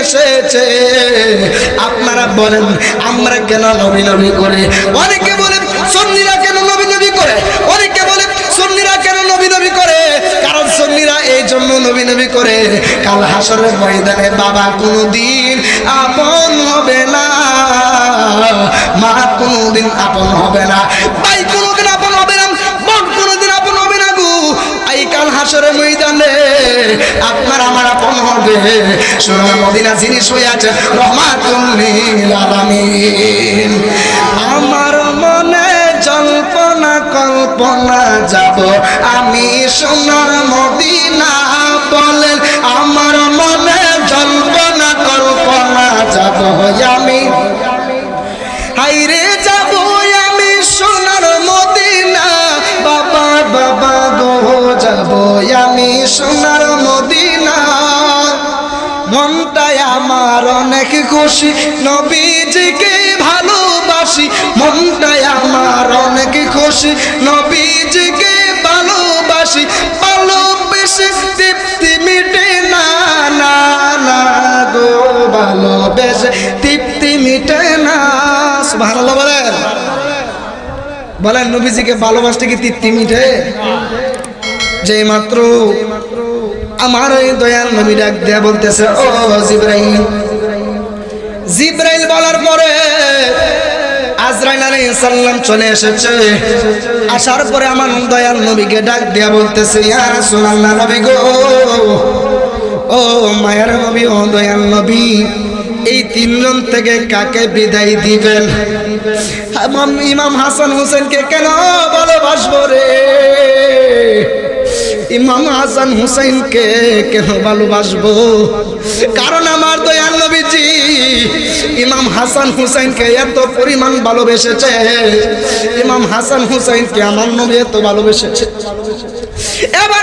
এসেছে। আপনারা বলেন, আমরা কেন নবী নবী করে? অনেকে বলেন, সন্নিরা কেন নবী নবী করে? অনেকে বলে সন্নিরা কেন নবী নবী করে? কারণ এই জন্য নবী নবী করে। কাল হাসরের ময়দানে বাবা কোনোদিন আপন হবে না। মা কোনোদিন আপন হবে না। ভাই কোনোদিন আপন হবে না। বোন কোনোদিন আপন হবে না গো। এই কাল হাসরের ময়দানে আপনার আমার আপন হবে। মদিনা যিনি শুয়ে আছেন, রহমাতুল লিল আলামিন। আমার মনে জল্পনা, কল্পনা যাব। আমি সোনার মদিনা বলেন, আমার মনে জল্পনা, কল্পনা যাব। আমি আমার অনেক খুশি, নবীজিকে ভালোবাসি। মনটাই আমার অনেক খুশি, নবীজিকে ভালোবাসি। ভালোবেসে তৃপ্তি মিটে, না না না গো, ভালোবেসে তৃপ্তি মিটে না। ভালো বলেন। বলেন, নবীজিকে ভালোবাসতে কি তৃপ্তি মিটে? যে মাত্র আমার ওই দয়াল নবী ডাক দেয়া বলতেছে, ও জিব্রাইল জিব্রাইল বলার পরে আজরাইল আলাইহিস সালাম চলে এসেছে। আসার পরে আমার দয়াল নবীকে ডাক দেয়া বলতেছে, ইয়া রাসূলুল্লাহ নবী গো, ও মায়ের নবী, ও দয়াল নবী, এই তিনজন থেকে কাকে বিদায় দিবেন? ইমাম হাসান হোসেনকে কেন ভালোবাসবো রে? ইমাম হাসান হুসাইনকে কেন ভালোবাসবো? কারণ আমার দয়াল নবীজি ইমাম হাসান হুসাইনকে এত পরিমাণ ভালোবেসেছে। ইমাম হাসান হুসাইনকে আমার নবী এত ভালোবেসেছে এবার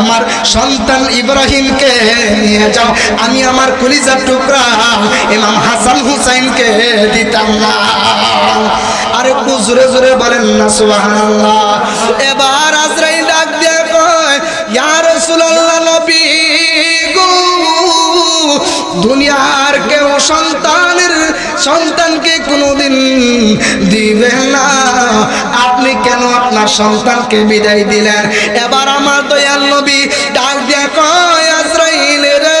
আমার সন্তান ইব্রাহিমকে নিয়ে যাও। আমি আমার কলিজার টুকরা ইমাম হাসান হুসাইনকে দিতাম না। আরে জোরে জোরে বলেন না সুবাহ এবার আজরাইল দুনিয়ার কেউ সন্তানের সন্তানকে কোনোদিন দিবে না। আপনি কেন আপনার সন্তানকে বিদায় দিলেন? এবার আমার দয়াল নবী ডাক দিয়ে কয়, আজরাইল রে।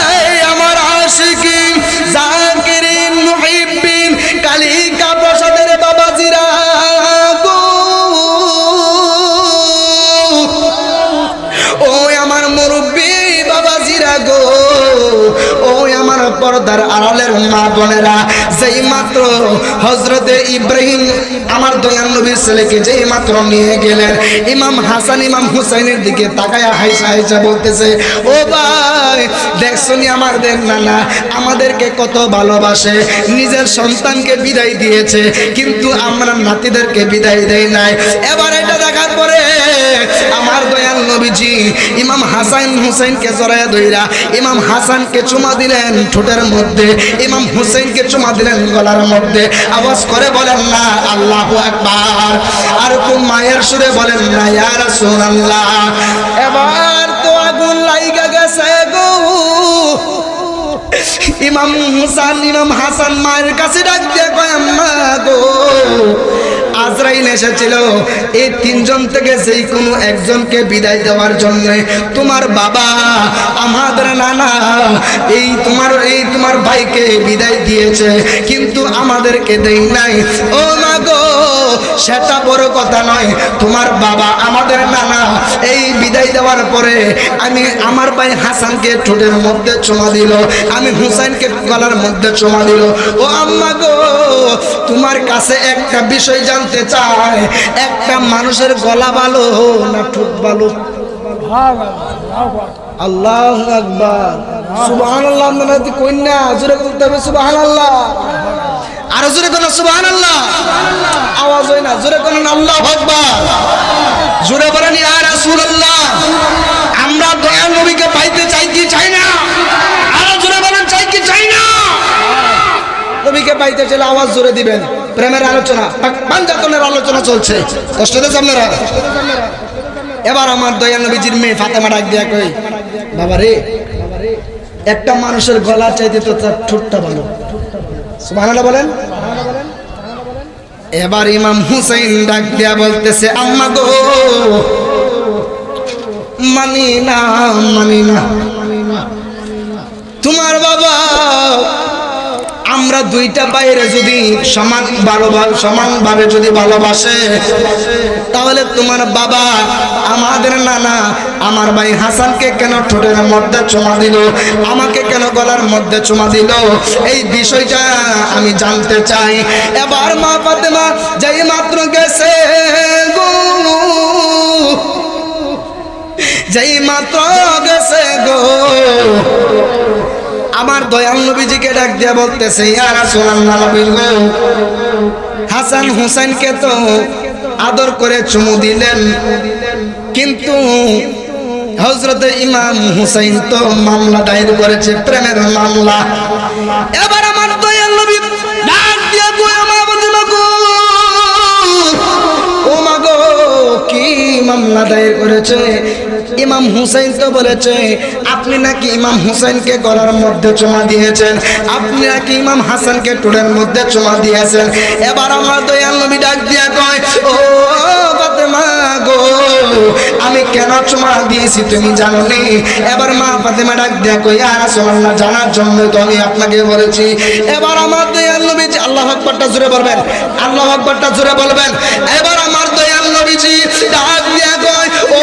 পর্দার আড়ালের মা বোনেরা, যেই মাত্র হজরতে ইব্রাহিম, আমার দয়াল নবীর ছেলেকে যেই মাত্র নিয়ে গেলেন, ইমাম হাসান, ইমাম হুসাইনের দিকে তাকায়া হাইসা হাইসা বলতেছে, ও ভাই দেখছনি আমার দেন নানা? আমাদেরকে কত ভালোবাসে, নিজের সন্তানকে বিদায় দিয়েছে, কিন্তু আমরা নাতিদেরকে বিদায় দেয় নাই। এবার এটা দেখার পরে আমার দয়াল নবীজি, ইমাম হাসান হুসাইনকে জড়াইয়া ধইরা ইমাম হাসানকে চুমা দিলেন ঠোঁটের মধ্যে, ইমাম হুসাইনকে চুমা দিলেন গলার মধ্যে। আওয়াজ করে বলেন, না, আল্লাহ আকবার। আর কোন মায়ের সুরে বলেন, না, ইয়া আল্লাহ এবার তো আগুন লাইগা গেছে গো। ইমাম হুসান ইমাম হাসান মায়ের কাছে ডাক দিয়ে কয়, আম্মা গো আজরাইল এসেছিল। এই তিনজন থেকে যেই কোনো একজনকে বিদায় দেওয়ার জন্য তোমার বাবা, আমাদের নানা, এই তোমার এই তোমার ভাইকে বিদায় দিয়েছে, কিন্তু আমাদেরকে দেই নাই। ও মা সেটা বড় কথা নয়। তোমার বাবা আমাদের নানা। এই বিদায় দেওয়ার পরে আমি আমার ভাই হাসানকে ঠোঁটের মধ্যে চুমা দিল। আমি হুসাইনকে গলার মধ্যে চুমা দিল। ও আম্মা গো, তোমার কাছে একটা বিষয় জানতে চাই। একটা মানুষের গলা ভালো না ঠোঁট ভালো? আল্লাহ আকবার। সুবহানাল্লাহ আপনারা কি কন্যা জোরে বলতে হবে সুবহানাল্লাহ। আরও জোরে কোন সুবহানাল্লাহ। আওয়াজ হয় না, জোরে কোন আল্লাহ আকবার। জোরে বলেন ইয়া রাসূলুল্লাহ, আমরা দয়াল নবীকে পাইতে চাই কি চাই না? আরও জোরে বলেন, চাই কি পাইতে আওয়াজ জোরে দিবেন। প্রেমের আলোচনা আলোচনা চলছে। এবার আমার দিয়া কই বাবা রে, একটা মানুষের গলা চাইতে তো তার ঠোঁটটা ভালো। বলেন। এবার ইমাম হুসাইন ডাক দিয়া বলতেছে আম্মা গো মানি না মানি না তোমার বাবা আমরা দুইটা বাইরে যদি সমান ভালোবাস সমানভাবে যদি ভালোবাসে, তাহলে তোমার বাবা, আমাদের নানা, আমার ভাই হাসানকে কেন ঠোঁটের মধ্যে চুমা দিল? আমাকে কেন গলার মধ্যে চুমা দিল? এই বিষয়টা আমি জানতে চাই। এবার মা ফাতেমা যেই মাত্র গেছে গো, যেই মাত্র গেছে গো আমার দয়াল নবীজিকে ডাক দিয়া বলতেছে রাসূলুল্লাহ গো, হাসান হুসাইনকে তো আদর করে চুমু দিলেন। কিন্তু হজরত ইমাম হুসাইন তো মামলা দায়ের করেছে, প্রেমের মামলা। এবার আমার দয়াল নবী মামলা দায়ের করেছে, ইমাম হুসাইন তো বলেছে, আপনি নাকি ইমাম হুসাইনকে গলার মধ্যে চুমা দিয়েছেন, আপনি নাকি ইমাম হাসানকে টুলের মধ্যে চুমা দিয়েছেন। এবার আমার দয়াল নবী ডাক দিয়া কয়, ও আমি কেন চুমা দিয়েছি তুমি জানো নি এবার মা ফাতেমা ডাক দিয়া কই আর রাসূলুল্লাহ, জানার জন্য তো আমি আপনাকে বলেছি। এবার আমার দয়াল নবী আল্লাহ আকবারটা জোরে বলবেন, আল্লাহ আকবারটা জোরে বলবেন, এবার আমার দয়াল নবীজি ডাক দিয়া কয় ও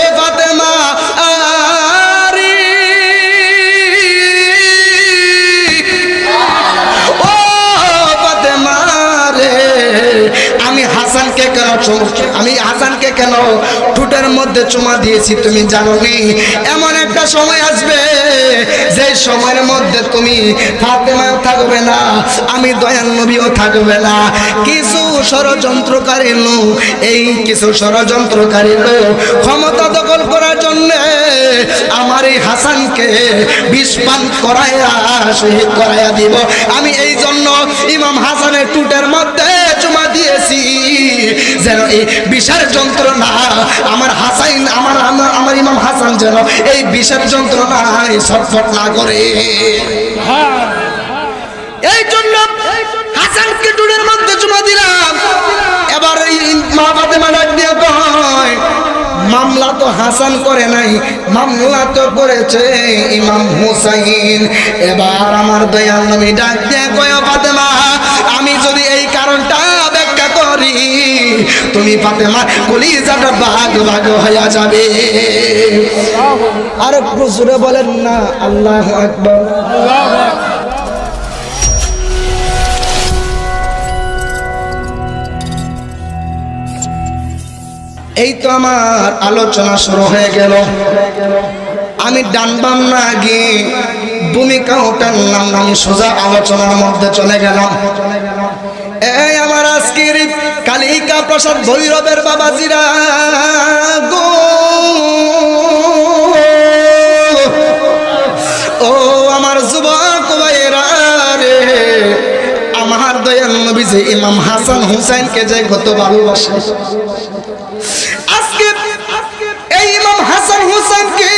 হাসানকে কেন আমি হাসানকে কেন ঠোঁটের মধ্যে চুমা দিয়েছি তুমি জানো নি এমন একটা সময় আসবে, যে সময়ের মধ্যে তুমি ফাতেমাও থাকবে না, আমি দয়াল নবীও থাকবে না। কিছু ষড়যন্ত্রকারী লোক এই কিছু ষড়যন্ত্রকারী লোক ক্ষমতা দখল করার জন্য আমার এই হাসানকে বিষ পান করাইয়া শহীদ করাইয়া দিব। আমি এই জন্য ইমাম হাসানের টুটের মধ্যে যেন এই বিষের যন্ত্রণা আমার হাসাইন, আমার আমার ইমাম হাসান যেন এই বিষের যন্ত্রণায় ছটফট না করে। এই জন্য হাসানকে টুটের মধ্যে চুমা দিলাম। এবার মা ফাতেমা ডাক দিয়ে কয়, মামলা তো হাসান করে নাই, মামলা তো করেছে ইমাম হুসাইন। এবার আমার দয়াল নবী ডাক দিয়ে কয় ফাতেমা, আমি যদি এই কারণটা করি তুমি ফাতেমা কলিজাটা ভাগ ভাগ হয়ে যাবে। আর একটু বলেন না, আল্লাহ আকবার। এই তো আমার আলোচনা শুরু হয়ে গেল। আমি ডান বাম না গিয়ে ভূমিকা টানলাম নাম আমি সোজা আলোচনার মধ্যে চলে গেলাম। এই আজকের কালিকা প্রসাদ ভৈরবের বাবাজিরা গো। ও আমার যুবক ভাইয়েরা রে, আমার দয়াল নবী যে ইমাম হাসান হুসাইনকে যে কত ভালোবাসে। আজকে এই ইমাম হাসান হুসাইনকে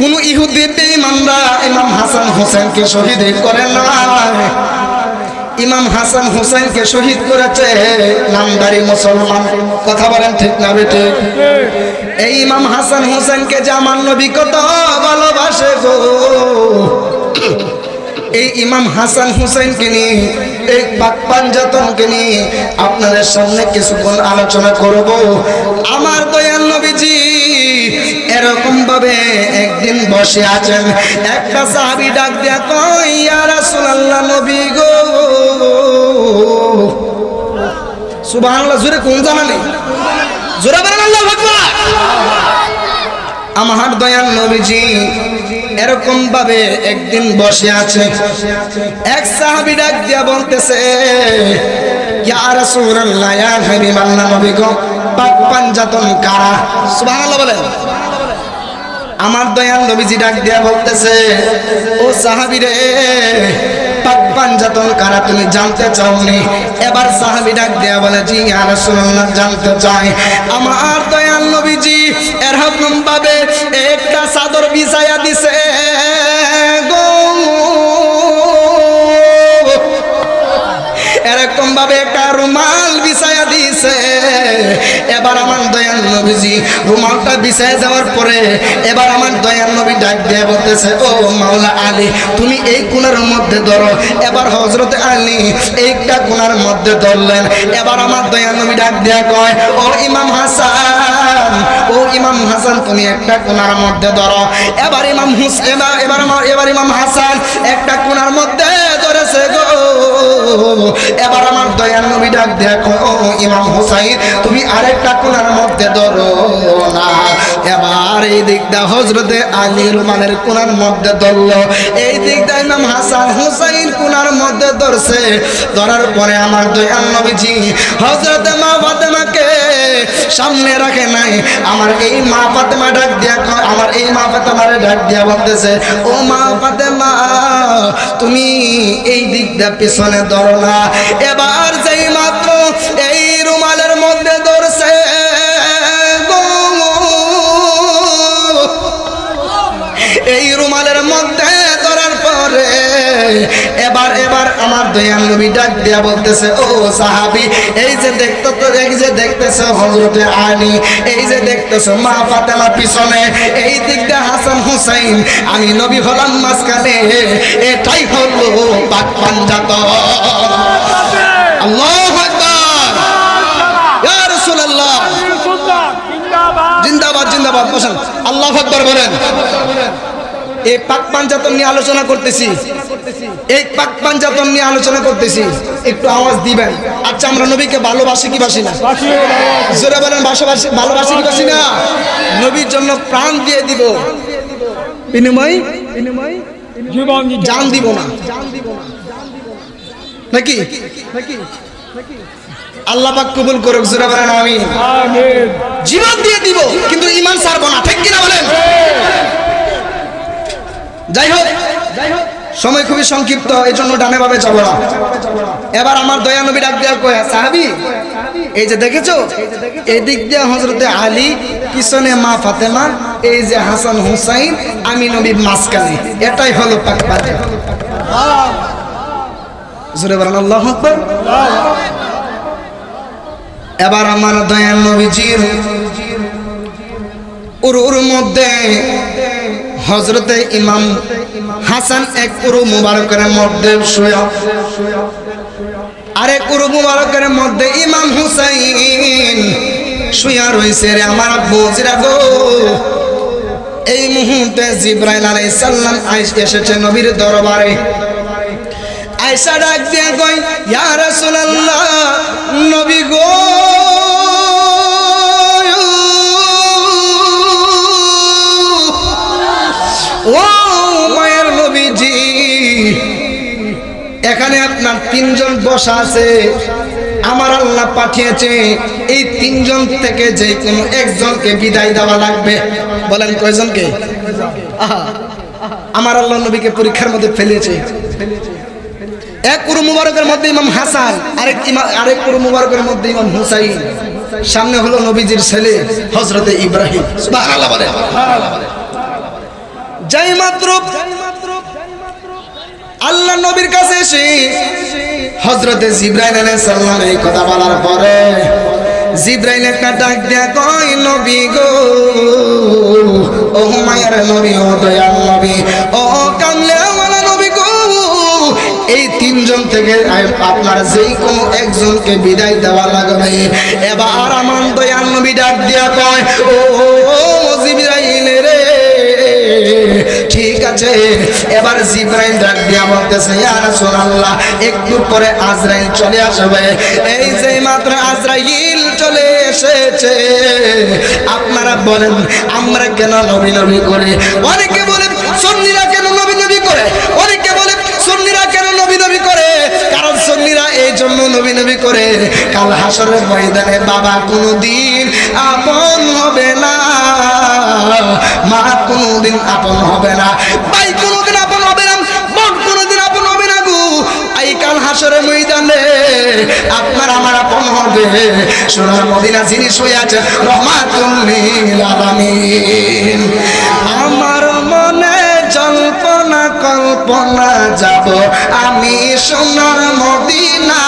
কোন ইহুদি বেঈমানরা ইমাম হাসান হুসাইনকে শহীদ করে না ইমাম হাসান হুসাইনকে শহীদ করেছে। নামদারি মুসলমান, কথা বলেন ঠিক না বেটে এই ইমাম হাসান হুসাইনকে যে নবী কত ভালোবাসে গো। এই ইমাম হাসান হুসাইনকে নিয়ে, এই পাঞ্জাতনকে নিয়ে আপনাদের সামনে কিছুক্ষণ আলোচনা করব। আমার দয়াল নবীজি, এরকম ভাবে একদিন বসে আছেন। একটা সাহাবী ডাক দেয়া কয়, ইয়া রাসূলুল্লাহ নবী গো। সুবহানাল্লাহ, জোরে কোন জানালে জোরে আল্লাহু আমার দয়াল নবীজি এরকম ভাবে একদিন বসে আছে এক সাহাবি ডাক দিয়া বলতেছে আমার দয়াল নবীজি ডাক দিয়া বলতেছে, ও সাহাবি রে তুমি জানতে চাওনি? এবার সাহাবী ডাক বলে, জি আর রাসূলুল্লাহ, জানতে চাই। আমার দয়াল নবীজি এরকম ভাবে একটা চাদর বিছায়া দিছে। বিছায় যাওয়ার পরে এবার আমার দয়াল নবী ডাক দিয়ে বলতেছে, ও মাওলা আলী, তুমি এই কোণার মধ্যে ধরো। এবার হজরত আলী এইটা কোণার মধ্যে ধরলেন। এবার আমার দয়াল নবী ডাক দিয়ে কয়, ও ইমাম হাসান, ও ইমাম হাসান, তুমি একটা কোণার মধ্যে ধরো। এবার ইমাম হুস, এবার এবার আমার, এবার ইমাম হাসান একটা কোণার মধ্যে ধরেছে গো। এবার আমার দয়াল নবী ডাক, দেখো ইমাম হুসাইন, তুমি আরেকটা কোনার মধ্যে ধরো না। এবার এই দিকটা হজরতে আলী রুমানের কোনার মধ্যে ধরলো। এই দিকটা ইমাম হাসান হুসাইন কোনার মধ্যে ধরছে। ধরার পরে আমার দয়াল নবীজি হজরত মা ফাতেমাকে সামনে রাখে নাই। আমার এই মা ফাতেমা ডাক দিয়া আমার এই মা ফাতেমারে ডাক দিয়া বলতেছে, ও মা ফাতেমা, তুমি এই দিকটা পিছনে ধরো না। এবার যেই মাত্র আমার দয়াল নবী ডাক দিয়া বলতেছে ও সাহাবি এই যে দেখতো তো এই যে দেখতেছো হজরতে আলী এই যে দেখতেছো মা ফাতেমার পিছনে এই দিকটা হাসান হুসাইন আমি নবী হলাম মাঝখানে এটাই হলো পাক পাঞ্জাত আল্লাহু জিন্দাবাদ জিন্দাবাদ বসেন। আল্লাহ আকবার বলেন। এই পাক পাঞ্জাতন নিয়ে আলোচনা করতেছি। এই পাক পাঞ্জাতন নিয়ে আলোচনা করতেছি। একটু আওয়াজ দিবেন। আচ্ছা আমরা নবীকে ভালোবাসি কি বাসি না? জোরে বলেন ভালোবাসি ভালোবাসি কি বাসি না? নবীর জন্য প্রাণ দিয়ে দিব। বিনিময়? দিতে। জান দিব না। নাকি? আল্লাহ পাক কবুল করুক জোরে বলেন আমি আমিন। জীবন দিয়ে দিব কিন্তু ইমান ছাড়বো না। ঠিক কিনা বলেন? যাই হোক, সময় খুবই সংক্ষিপ্ত এই জন্য ডানে ভাবে যাব না। এবার আমার দয়া নবী ডাক দেওয়া কয়ে, সাহাবি, এই যে দেখেছ? এই দিক দিয়ে হজরতে আলী, পিছনে মা ফাতেমা, এই যে হাসান হুসাইন, আমি নবী মাঝখানে। এটাই হলো পাক জোরে বলেন আকবার। এবার আমার দয়াল নবীজির উরুর মধ্যে হজরতে ইমাম হাসান এক উরু মুবারকের মধ্যে শুয়া। আরেক উরু মুবারকের মধ্যে ইমাম হুসাইন শুয়া রয়েছে রে আমার জিরা গো এই মুহূর্তে জিব্রাইল আলাইহিস সালাম আইস এসেছে নবীর দরবারে। আয়সা ডাক দিয়ে কই ইয়া রাসূলুল্লাহ, নবী গো। এখানে আপনার তিনজন বসা আছে। আমার আল্লাহ পাঠিয়েছে, এই তিনজন থেকে যে কোনো একজনকে বিদায় দেওয়া লাগবে। বলেন কয়জনকে? আমার আল্লাহ নবীকে পরীক্ষার মধ্যে ফেলেছে। এক কুরু মুবারকের মধ্যে ইমাম হাসান, আরেক আরেক কুরু মুবারকের মধ্যে ইমাম হুসাইন। সামনে হলো নবীজির ছেলে হজরতে ইব্রাহিম। যাই মাত্র আল্লাহ নবীর কাছে এসে হজরতে জিব্রাইল আলাইহিস সালাম এই কথা বলার পরে জিব্রাইল একটা ডাক দেয়া কয়, নবী গো, ও মায়ের নবী, ও দয়াল নবী, ও কামলে ওয়ালা নবী গো থেকে আই- আপনার যেই কোনো একজনকে বিদায় দেওয়া লাগবে। এবার আমার দয়াল নবী ডাক দিয়া কয়, ও আছে। এবার জিব্রাইল ডাক দিয়া বলতেছে, ইয়া রাসূলুল্লাহ, একটু পরে আজরাইল চলে আসবে। এই যে মাত্র আজরাইল চলে এসেছে। আপনারা বলেন, আমরা কেন নবী নবী করে? অনেকে বলেন, সুন্নিরা কেন নবী নবী করে? অনেকে বলেন, সুন্নিরা কেন নবী নবী করে? কারণ সুন্নিরা এই জন্য নবী নবী করে। কাল হাসরের ময়দানে বাবা কোনোদিন আপন হবে না। মা কোনোদিন আপন হবে না। ভাই, কোনোদিন আপন হবে না। বোন কোনোদিন আপন হবে না গো। এই কাল হাসরের ময়দানে আপনার আমার আপন হবে। সোনার মদিনা যিনি শুয়ে আছে। রহমাতুল লিল আলামিন। আমার মনে জল্পনা, কল্পনা যাব। আমি সোনার মদিনা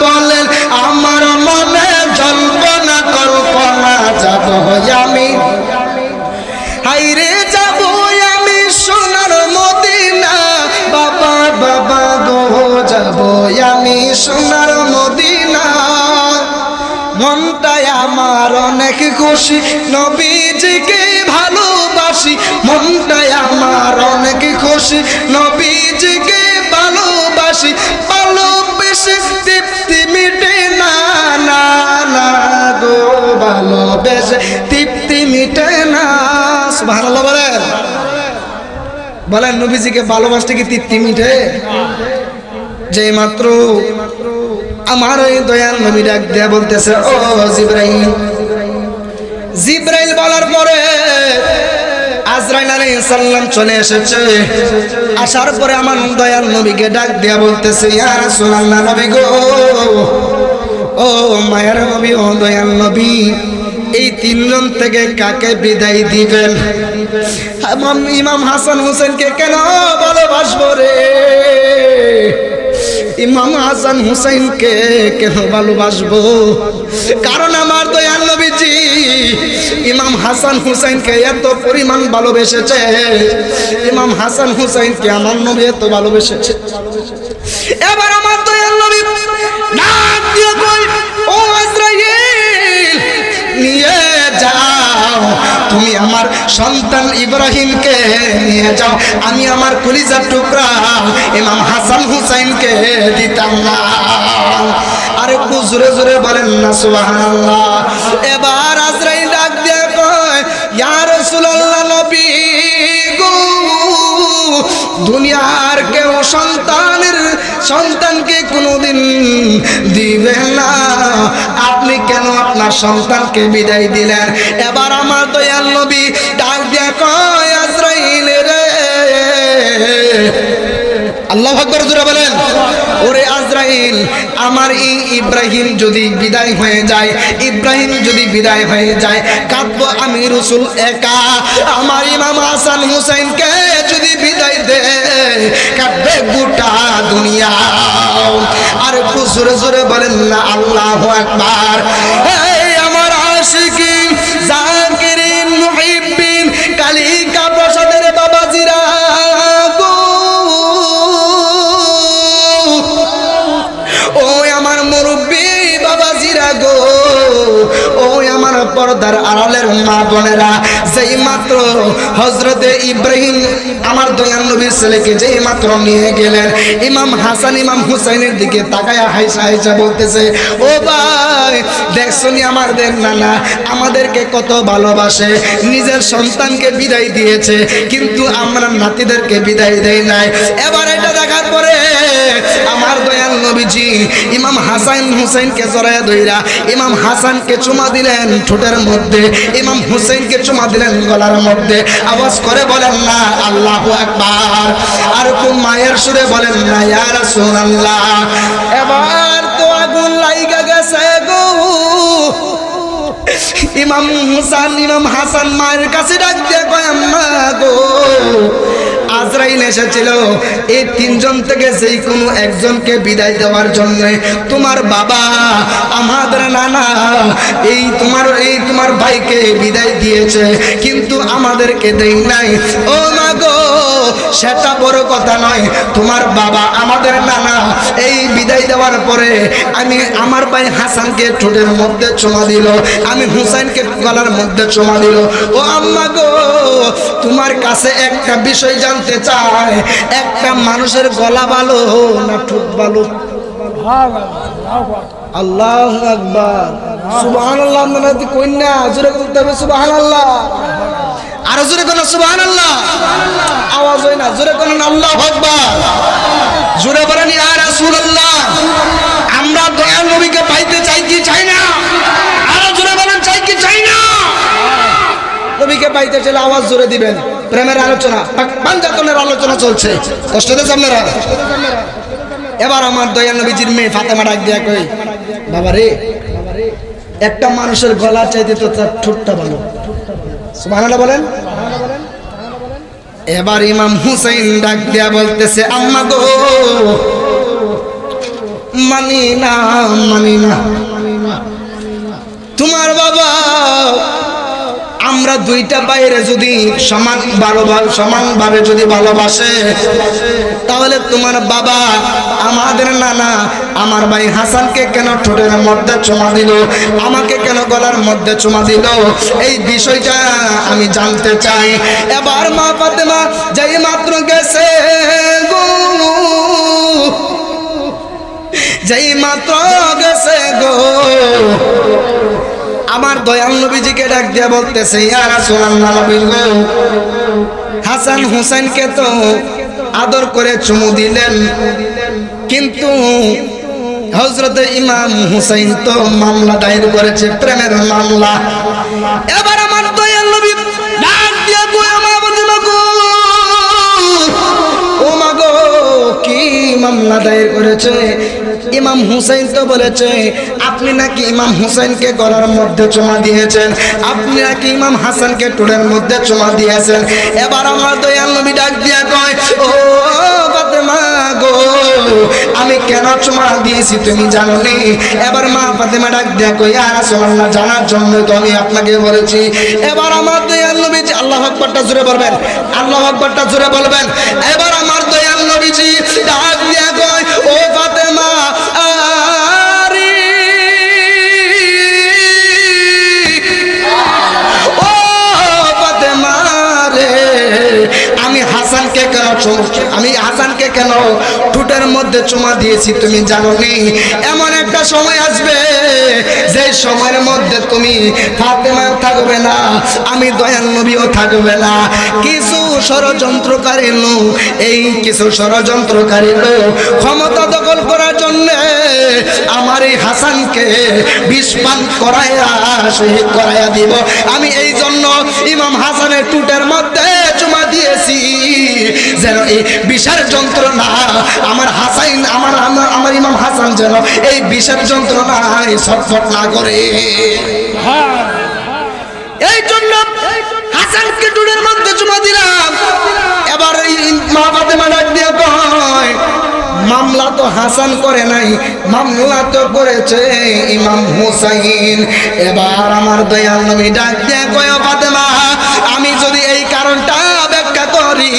বলেন, আমার মনে জল্পনা, কল্পনা যাব। আমি অনেক খুশি, নবীজিকে ভালোবাসি মনটাই আমার অনেক খুশি, নবীজিকে ভালোবাসি, ভালোবেসে তৃপ্তি মিটে, না না না গো, ভালোবেসে তৃপ্তি মিটে না ভালো বলেন। বলেন, নবীজিকে ভালোবাসতে কি তৃপ্তি মিটে? যে মাত্র আমার ওই দয়াল নবী ডাক দেয়া বলতেছে, ও জিব্রাইল জিব্রাইল বলার পরে আজরাইল আলাইহিস সালাম চলে এসেছে। আসার পরে আমার দয়াল নবীকে ডাক দেয়া বলতেছে, ইয়া রাসূলুল্লাহ নবী গো, ও মায়ের নবী, ও দয়াল নবী, এই তিনজন থেকে কাকে বিদায় দিবেন? ইমাম ইমাম হাসান হোসেনকে কেন ভালোবাসবো রে? ইমাম হাসান হুসাইনকে কেন ভালোবাসবো? কারণ আমার দয়াল নবীজি ইমাম হাসান হুসাইনকে এত পরিমাণ ভালোবেসেছে। ইমাম হাসান হুসাইনকে আমার নবী এত ভালোবেসেছে। এবার আমার দয়াল নবী নাক দিয়ে কই ও নিয়ে যাও তুমি আমার সন্তান ইব্রাহিমকে নিয়ে যাও। আমি আমার কলিজার টুকরা ইমাম হাসান হুসাইনকে দিতাম না। আর একটু জোরে জোরে বলেন না, সুবহানাল্লাহ। এবার আজরাইল ডাক দিয়ে কয়, ইয়া রাসূলুল্লাহ, নবী গো দুনিয়ার কেউ সন্তানের সন্তানকে কোনোদিন দিবে না। আপনি কেন আপনার সন্তানকে বিদায় দিলেন? এবার আমার দয়াল নবী ডাক দিয়া কয়, আজরাইল রে। আল্লাহ আকবর জোরে বলেন। ওরে আজরাইল, আমার এই ইব্রাহিম যদি বিদায় হয়ে যায়, ইব্রাহিম যদি বিদায় হয়ে যায়, কাঁদবো আমি রসুল একা। আমার ইমাম হাসান হুসাইনকে যদি দে কাঁদবে গোটা দুনিয়া। আর একটু জোরে জোরে বলেন না আল্লাহ একবার আমার আশিকি পর্দার আড়ালের মা বোনেরা, যেই মাত্র হজরতে ইব্রাহিম, আমার দয়াল নবীর ছেলেকে যেই মাত্র নিয়ে গেলেন, ইমাম হাসান, ইমাম হুসাইনের দিকে তাকায়া হাইসা হাইসা বলতেছে, ও ভাই, দেখছনি আমাদের নানা, আমাদেরকে কত ভালোবাসে, নিজের সন্তানকে বিদায় দিয়েছে, কিন্তু আমরা নাতিদেরকে বিদায় দেয় নাই। এবার এটা দেখার পরে আমার দয়াল নবীজি ইমাম হাসান হুসাইনকে জড়াইয়া ধইরা, ইমাম হাসানকে চুমা দিলেন ঠোঁটের মধ্যে ইমাম হুসাইনকে চুমা দিলেন গলার মধ্যে। আওয়াজ করে বলেন, না, আল্লাহু আকবার। আর কোন মায়ের সুরে বলেন, না, ইয়া রাসূলুল্লাহ। এবার তো আগুন লাইগা গেছে গো। ইমাম হুসান ইমাম হাসান মায়ের কাছে ডাক দিয়ে কয়, আম্মা গো আজরাইল এসেছিল। এই তিনজন থেকে যেই কোনো একজনকে বিদায় দেওয়ার জন্য তোমার বাবা, আমাদের নানা, এই তোমার এই তোমার ভাইকে বিদায় দিয়েছে, কিন্তু আমাদেরকে দেই নাই। ও মা গো সেটা বড় কথা নয়। তোমার বাবা, আমাদের নানা, এই বিদায় দেওয়ার পরে আমি আমার ভাই হাসানকে ঠোঁটের মধ্যে চুমা দিল, আমি হুসাইনকে গলার মধ্যে চুমা দিল। ও আম্মা গো, তোমার কাছে একটা বিষয় জানতে চাই। একটা মানুষের গলা ভালো না ঠোঁট ভালো? আল্লাহ আকবার। সুবহানাল্লাহ মানে কন্যা জোরে করতে হবে সুবহানাল্লাহ। আরও জোরে কোন সুবহানাল্লাহ। আওয়াজ হয় না, জোরে কোন আল্লাহ আকবার। জোরে বলেন রাসূলুল্লাহ, আমরা দয়াল নবীকে পাইতে চাই কি চাই না? আরও চাই কি পাইতে চাইলে আওয়াজ দিবেন। প্রেমের আলোচনা আলোচনা চলছে। এবার আমার ডাক দিয়া বাবা রে একটা মানুষের গলা চাইতে তো তার ঠোঁটটা ভালো। বলেন। এবার ইমাম হুসাইন ডাক দিয়া বলতেছে, আম্মা গো মানি না মানি না তোমার বাবা আমরা দুইটা বাইরে যদি সমান ভালোভাবে সমানভাবে যদি ভালোবাসে, তাহলে তোমার বাবা, আমাদের নানা, আমার ভাই হাসানকে কেন ঠোঁটের মধ্যে চুমা দিল? আমাকে কেন গলার মধ্যে চুমা দিল? এই বিষয়টা আমি জানতে চাই। এবার মা ফাতেমা যেই মাত্র গেছে গো। যেই মাত্র গেছে গো। আমার দয়াল নবীজিকে ডাক দিয়া বলতেছে, ইয়া রাসূলুল্লাহ, নবী গো, হাসান হুসাইনকে তো আদর করে চুমু দিলেন। কিন্তু হজরত ইমাম হুসাইন তো মামলা দায়ের করেছে, প্রেমের মামলা। এবার আমার দয়াল নবী ডাক দিয়া মামলা দায়ের করেছে। ইমাম হুসাইন তো বলেছে, আপনি নাকি ইমাম হুসাইনকে গলার মধ্যে চুমা দিয়েছেন? আপনি নাকি ইমাম হাসানকে টুলের মধ্যে চুমা দিয়েছেন? এবার আমার দয়াল নবী ডাক দিয়া কয়, ও আমি কেন চুমা দিয়েছি তুমি জানো নি এবার মা ফাতেমা ডাক দিয়া কই আর রাসূলুল্লাহ, জানার জন্য তো আমি আপনাকে বলেছি। এবার আমার দয়াল নবী আল্লাহ আকবারটা জোরে বলবেন, আল্লাহ আকবারটা জোরে বলবেন। এবার আমার দয়াল ডাক দিয়া আমি হাসানকে কেন ঠোঁটের মধ্যে চুমা দিয়েছি তুমি জানো নি এমন একটা সময় আসবে, যে সময়ের মধ্যে তুমি ফাতেমা থাকবে না, আমি দয়াল নবীও থাকবে না। কিছু ষড়যন্ত্রকারী লোক, এই কিছু ষড়যন্ত্রকারী লোক ক্ষমতা দখল করার জন্য আমার এই হাসানকে বিষ পান করাইয়া শহীদ করাইয়া দিব। আমি এই জন্য ইমাম হাসানের টুটের মধ্যে দিয়েছি। যেন এই বিষের যন্ত্রণা আমার হাসাইন, আমার আমার ইমাম হাসান যেন এই বিষের যন্ত্রণায় ছটফট না করে। এই জন্য হাসানকে টুটের মধ্যে চুমা দিলাম। এবার এই ফাতেমা ডাক দিয়ে কয়, মামলা তো হাসান করে নাই, মামলা তো করেছে ইমাম হুসাইন। এবার আমার দয়াল নবী ডাক দিয়ে কয় ফাতেমা, আমি যদি এই কারণটা করি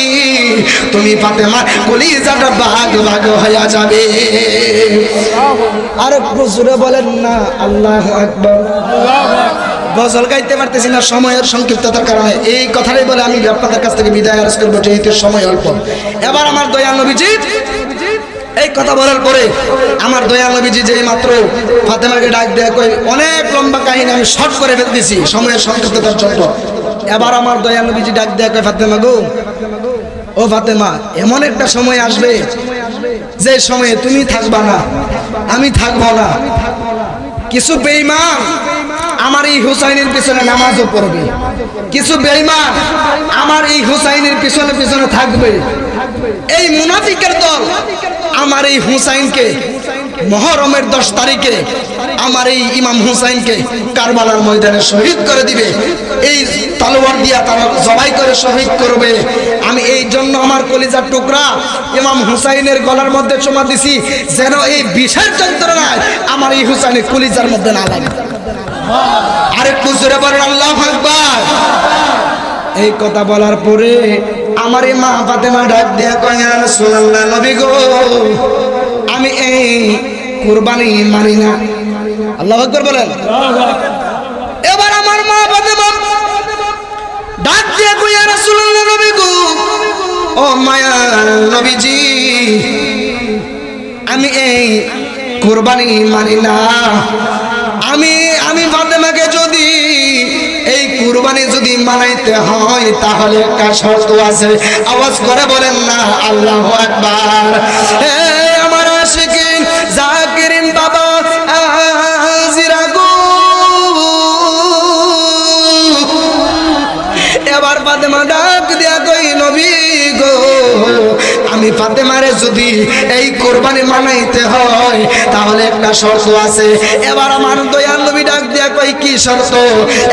তুমি ফাতেমা কলিজাটা ভাগ ভাগ হয়ে যাবে। আর জোরে বলেন না, আল্লাহ আকবার। গজল গাইতে পারতেছি না, সময়ের সংক্ষিপ্ততার কারণে। এই কথাটাই বলে আমি আপনাদের কাছ থেকে বিদায় আরজ করব, যেহেতু সময় অল্প। এবার আমার দয়া নবীজি এই কথা বলার পরে আমার দয়াল নবীজি যেই মাত্র ফাতেমাকে ডাক দেয়া কই, অনেক লম্বা কাহিনী আমি শর্ট করে ফেলতেছি সময়ের সংক্ষিপ্ততার জন্য। এবার আমার দয়াল নবীজি ডাক দেয়া কয় ফাতেমা গো? ও ফাতেমা, এমন একটা সময় আসবে যে সময়ে তুমি থাকবা না, আমি থাকব না। কিছু বেঈমান আমার এই হুসাইনের পিছনে নামাজও পড়বে। কিছু বেঈমান আমার এই হুসাইনের পিছনে পিছনে থাকবে। এই মুনাফিকের দল আমার এই হুসাইনকে মহরমের দশ তারিখে আমার এই ইমাম হুসাইনকে কারবালার ময়দানে শহীদ করে দিবে। এই তলোয়ার দিয়া তারা জবাই করে শহীদ করবে। আমি এই জন্য আমার কলিজার টুকরা ইমাম হুসাইনের গলার মধ্যে চমা দিছি, যেন এই বিশেষ যন্ত্রণায় আমার এই হুসাইনের কলিজার মধ্যে না লাগে। আরেকটু জোরে বলেন, আল্লাহ এই কথা বলার পরে আমার মা ফাতেমা ডাক দিয়া কয়, ইয়া রাসূলুল্লাহ, নবী গো, আমি এই কুরবানি মানি না। আল্লাহু আকবার বলেন। এবার আমার মা ফাতেমা ডাক দিয়া কই ইয়া রাসূলুল্লাহ, নবী গো, ও মায়া নবীজি, আমি এই কুরবানি মানি না। আমি আমি ফাতেমাকে যদি কুরবানি যদি মানাইতে হয়, তাহলে একটা শর্ত আছে। আওয়াজ করে বলেন না, আল্লাহ একবার আমার আশিকিন, জাকিরিন বাবা এবার ফাতেমা ডাক দিয়া কই নবী গো, আমি ফাতেমারে যদি এই কোরবানি মানাইতে হয় তাহলে একটা শর্ত আছে। এবার আমার দয়াল নবী ডাক দিয়া কই কি শর্ত?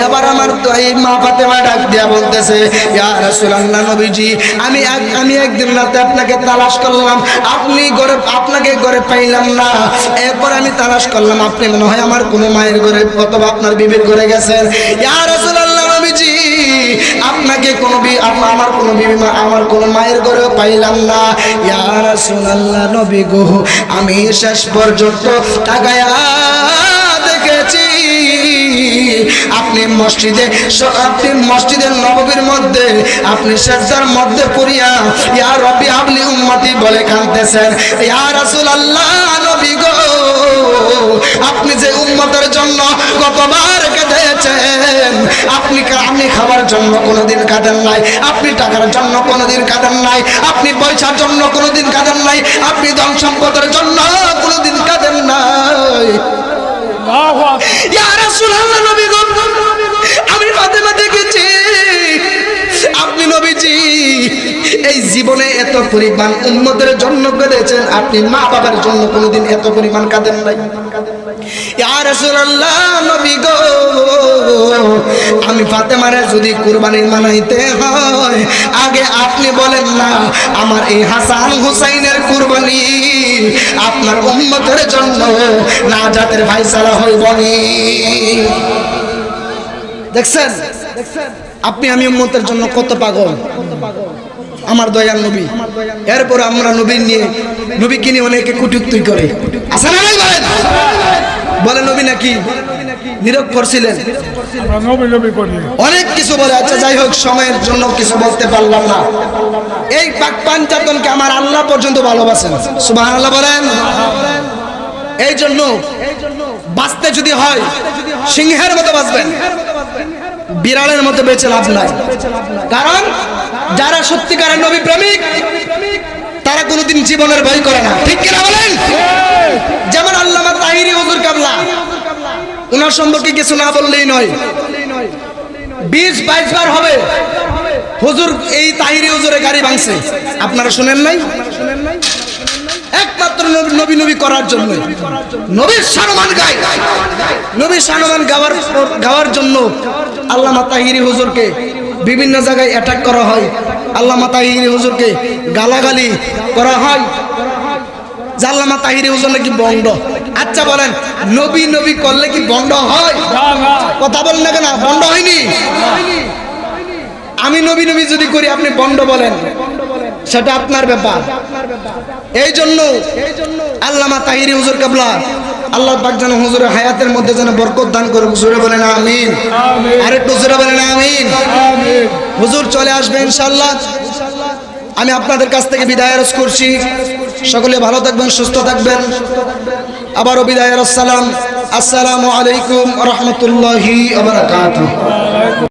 এবার আমার এই মা ফাতেমা ডাক দিয়া বলতেছে, ইয়া রাসূলুল্লাহ নবীজি, আমি আমি একদিন রাতে আপনাকে তালাশ করলাম। আপনি ঘরে, আপনাকে ঘরে পাইলাম না। এরপর আমি তালাশ করলাম, আপনি মনে হয় আমার কোনো মায়ের ঘরে অথবা আপনার বিবির ঘরে গেছেন। ইয়া নবীজি আপনাকে কোনো বি আমার কোনো বিবি মা- আমার কোনো মায়ের ঘরেও পাইলাম না। ইয়া রাসূলুল্লাহ, নবী গো, আমি শেষ পর্যন্ত তাকায়া দেখেছি। আপনি মসজিদে আপনি মসজিদের নববীর মধ্যে, আপনি সেজদার মধ্যে পড়িয়া, ইয়া রব্বি আপনি উম্মতি বলে কাঁদতেছেন। ইয়া রাসূলুল্লাহ, নবী গো আপনি যে উম্মতের জন্য কতবার কেঁদেছেন আপনি আপনি খাবার জন্য কোনোদিন কাঁদেন নাই আপনি টাকার জন্য কোনোদিন কাঁদেন নাই আপনি পয়সার জন্য কোনোদিন কাঁদেন নাই আপনি ধন সম্পদের জন্য কোনোদিন কাঁদেন নাই। ইয়া রাসূলুল্লাহ নবী গো! এই জীবনে এত পরিমাণ উন্মতের জন্য কেঁদেছেন আপনি মা বাবার জন্য কোনোদিন এত পরিমাণ কাঁদেন নাই। আমি ফাতেমারে যদি কুরবানি মানাইতে হয়, আগে আপনি বলেন না, আমার এই হাসান হুসাইনের কুরবানি আপনার উম্মতের জন্য না জাতের ভাইসারা হইবনি দেখছেন? আপনি আমি উম্মতের জন্য কত পাগল। আমার দয়াল নবী। এরপর আমরা নবী নিয়ে নবীকে নিয়ে অনেকে কুটুক্তি করে। আসা না বলেন? বলে নবী নাকি নিরক্ষর ছিলেন? আমরা নবী নবী করি। অনেক কিছু বলে আচ্ছা যাই হোক সময়ের জন্য কিছু বলতে পারলাম না। এই পাক পাঞ্চাতনকে আমার আল্লাহ পর্যন্ত ভালোবাসেন। সুবাহ আল্লাহ বলেন। এই জন্য বাঁচতে যদি হয় সিংহের মতো বাঁচবেন। বিড়ালের মতো বেঁচে লাভ নাই। কারণ যারা সত্যিকারের নবী প্রেমিক, তারা কোনোদিন জীবনের ভয় করে না। ঠিক কিনা বলেন? যেমন আল্লামা তাহিরি হুজুর কাবলা ওনার সম্পর্কে কিছু না বললেই নয়। বিশ, বাইশ বার হবে। হুজুর এই তাহিরি হুজুরে গাড়ি ভাঙছে। আপনারা শুনেন নাই? একমাত্র নবী- নবী করার জন্য নবীর সানমান গায়। নবীর সানমান গাওয়ার গাওয়ার জন্য আল্লামা তাহিরি হুজুরকে বিভিন্ন জায়গায় অ্যাটাক করা হয়। আল্লামা তাহিরি হুজুরকে গালাগালি করা হয়। জাল্লামা তাহিরি হুজুর নাকি বন্ড? আচ্ছা বলেন, নবী নবী করলে কি বন্ড হয়? কথা বলেন না কেন, বন্ড হয়নি? আমি নবী নবী যদি করি, আপনি বন্ড বলেন। সেটা আপনার ব্যাপার। এই জন্য আল্লামা তাহিরি হুজুর কাবলা আল্লাহ পাক যেন হুজুরের হায়াতের মধ্যে যেন বরকত দান করে। হুজুরে বলেন আমিন। আর একটু হুজুরে বলেন আমিন। হুজুর চলে আসবে ইনশাল্লাহ আমি আপনাদের কাছ থেকে বিদায় আরজ করছি। সকলে ভালো থাকবেন সুস্থ থাকবেন। আবারও বিদায় আসসালাম আসসালামু আলাইকুম রহমতুল্লাহি